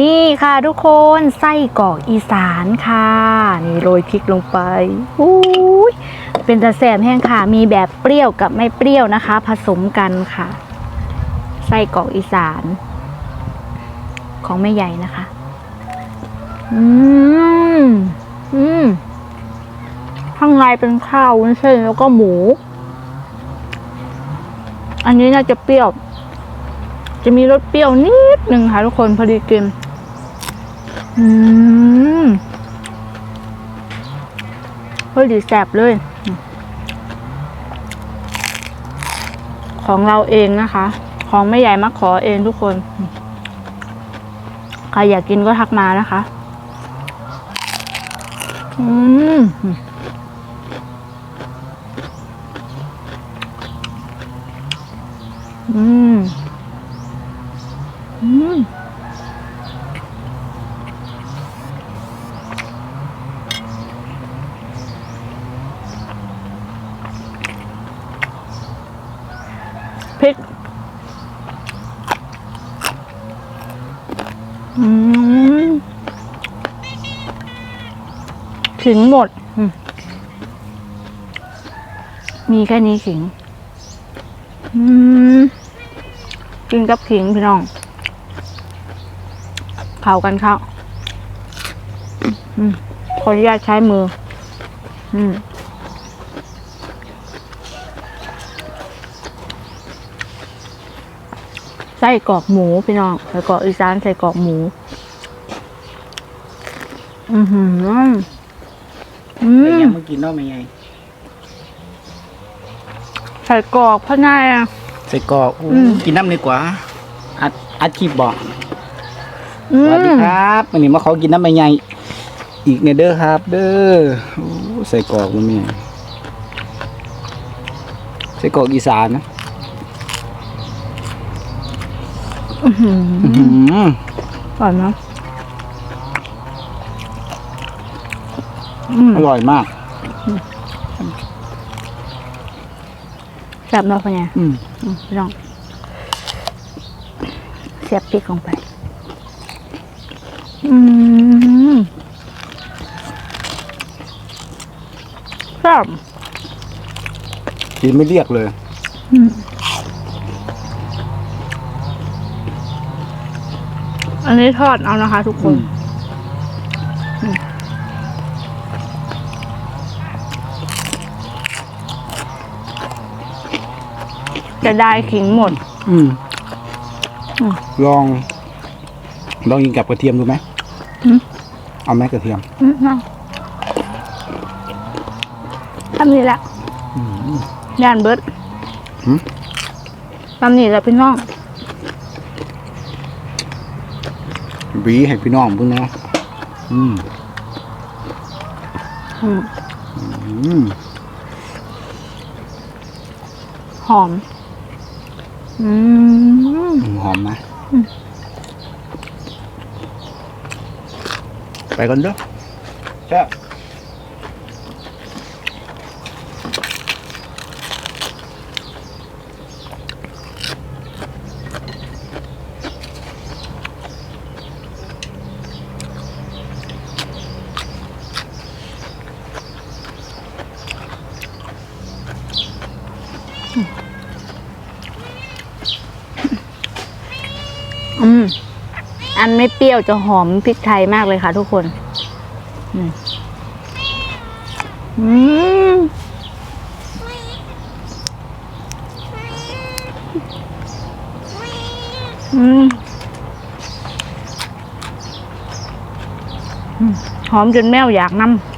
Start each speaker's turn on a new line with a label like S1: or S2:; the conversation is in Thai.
S1: นี่ค่ะทุกคนไส้กรอกอีสานค่ะ นี่โรยพริกลงไปอุ้ยเป็นตะแสบแห้งค่ะ มีแบบเปรี้ยวกับไม่เปรี้ยวนะคะ ผสมกันค่ะ ไส้กรอกอีสาน ของแม่ใหญ่นะคะ อืมอืมข้างในเป็นข้าววุ้นเส้นแล้วก็หมู อันนี้น่าจะเปรี้ยว จะมีรสเปรี้ยวนิดหนึ่งค่ะทุกคนพอดีกิน อืมพอดีแสบเลย ของเราเองนะคะ ของไม่ใหญ่มาขอเองทุกคน ใครอยากกินก็ทักมานะคะ อืมอืมอืม พริก อืมขิงหมด มีแค่นี้ขิง อืม กินกับขิงพี่น้องเขากันเข้าขออนุญาตใช้มือ อืม ส้กรอกหมูพี่น้องไส้กรอกอีสานใส่กรอกหมู อือหืออื
S2: แต่
S1: ม
S2: ยังมากินเนาะไม่ไง
S1: ใส่กรอกพะนายอะ
S2: ใส่กรอกอู้
S1: อืม
S2: กินน้ำดีกว่าอัดอัดคลิปบอก
S1: อื
S2: สวัสดี
S1: ม
S2: ครับวันนี้มาขอกินน้ำไม่ไงอีกเนี่ยเด้อครับ เด้ออู้ใส่กรอกมันมีใส่กรอกอีสานนะ
S1: อื้อหือ
S2: อื้อหือ
S1: ก่อนนะอืม
S2: อร่อยมาก
S1: แซ่บเนาะพะนาย
S2: อืม
S1: อืมพี่น้องเสียบพริกลงไป อืมแซ่บ
S2: กินไม่เรียกเลย
S1: อั นนี้ทอดเอานะคะ ทุกคน
S2: อืม
S1: จะได้ขิงหมด
S2: อืม
S1: อืม
S2: ลอง ลองกินกับกระเทียมดูไหม
S1: อืม
S2: เอาไหมกระเทียม
S1: อืมเอาทำนี่แหละ
S2: อืม
S1: ย่านเบิร์ด
S2: หืม
S1: ทำนี่แหละพี่น้อง
S2: บีให้พี่น้องเพิ่งนะอืม
S1: อืม
S2: อืม
S1: หอม อืม
S2: หอมนะไปกันเด้อแช่
S1: อืม อันไม่เปรี้ยวจะหอมพริกไทยมากเลยค่ะทุกคน อืมอืมอืมหอมจนแมวอยากนำ